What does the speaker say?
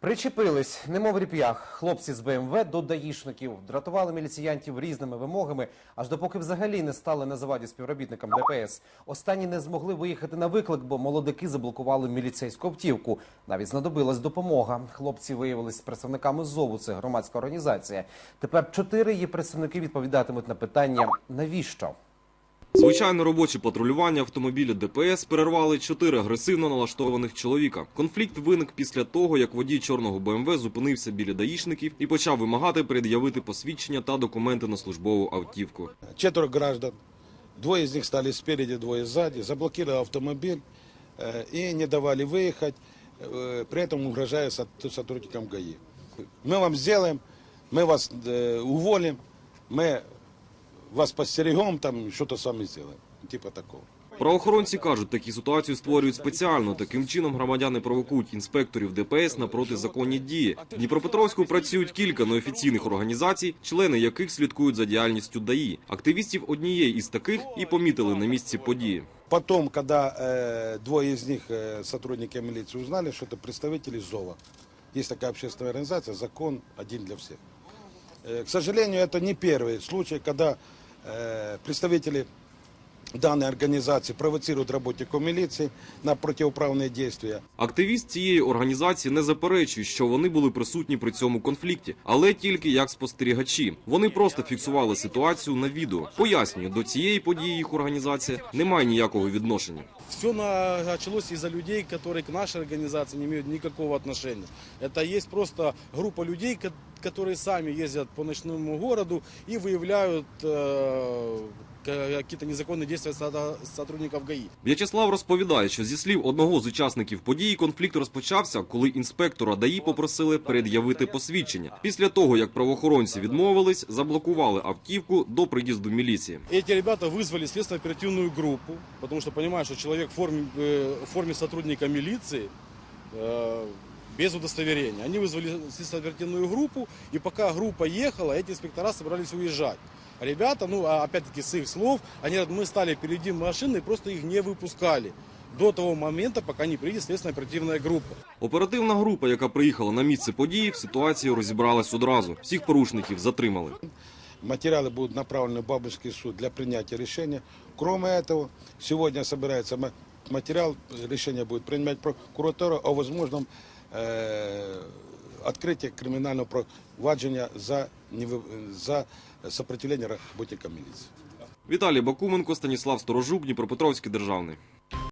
Причепились, немов ріп'ях, хлопці з БМВ до даїшників, дратували міліціянтів різними вимогами, аж допоки взагалі не стали на заваді співробітникам ДПС. Останні не змогли виїхати на виклик, бо молодики заблокували міліцейську автівку. Навіть знадобилась допомога. Хлопці виявились представниками ЗОВу, це громадська організація. Тепер чотири її представники відповідатимуть на питання навіщо. Звичайне робоче патрулювання автомобіля ДПС перервали чотири агресивно налаштованих чоловіка. Конфлікт виник після того, як водій чорного БМВ зупинився біля даїшників і почав вимагати пред'явити посвідчення та документи на службову автівку. четверо граждан. Двое из них стали спереди, двое сзади, заблокировали автомобиль э, и не давали выехать, э, при этом угрожая сот- сотрудникам ГАИ. Мы вам сделаем, мы вас э, уволим, мы вас постерегем, там что-то с вами сделаем. Типа такого. Правоохоронці кажуть, такі ситуації створюють спеціально. Таким чином громадяни провокують інспекторів ДПС на протизаконні дії. В Дніпропетровську працюють кілька неофіційних організацій, члени яких слідкують за діяльністю ДАІ. Активістів однієї із таких і помітили на місці події. Потом, когда э, двое из них, э, сотрудники милиции, узнали, что это представители ЗОВа. Есть такая общественная организация, закон один для всех. Э, к сожалению, это не первый случай, когда э, представители данной организации провоцируют работников милиции на противоправные действия. Активіст цієї організації не заперечує, що вони були присутні при цьому конфлікті, але тільки як спостерігачі. Вони просто фіксували ситуацію на відео. Пояснюю, до цієї події їх організація не має ніякого відношення. Все началось из-за людей, которые к нашей организации не имеют никакого отношения. Это есть просто группа людей, ко- которые сами ездят по ночному городу и выявляют э, ка- какие-то незаконные действия со- сотрудников ГАИ. В'ячеслав розповідає, що зі слів одного з учасників події конфлікт розпочався, коли інспектора ДАІ попросили пред'явити посвідчення. Після того, як правоохоронці відмовились, заблокували автівку до приїзду міліції. Эти ребята вызвали следственно-оперативную группу, потому что понимают, что человек в форме, э, в форме сотрудника милиции э, без удостоверения. Они вызвали следственно-оперативную группу, и пока группа ехала, эти инспектора собрались уезжать. А Ребята, ну, а опять-таки с их слов, они говорят, мы стали впереди машины и просто их не выпускали до того момента, пока не приедет следственно-оперативная группа. Оперативна група, яка приїхала на місце події, в ситуації розібралась одразу. Всіх порушників затримали. Материалы будут направлены в Бабушкин суд для принятия решения. Кроме этого, сегодня собирается ма- материал, решение будет принимать прокуратура о возможном э, открытии кримінального провадження за, за сопротивлення работникам міліції. Віталій Бакуменко, Станіслав Сторожук, Дніпропетровський державний.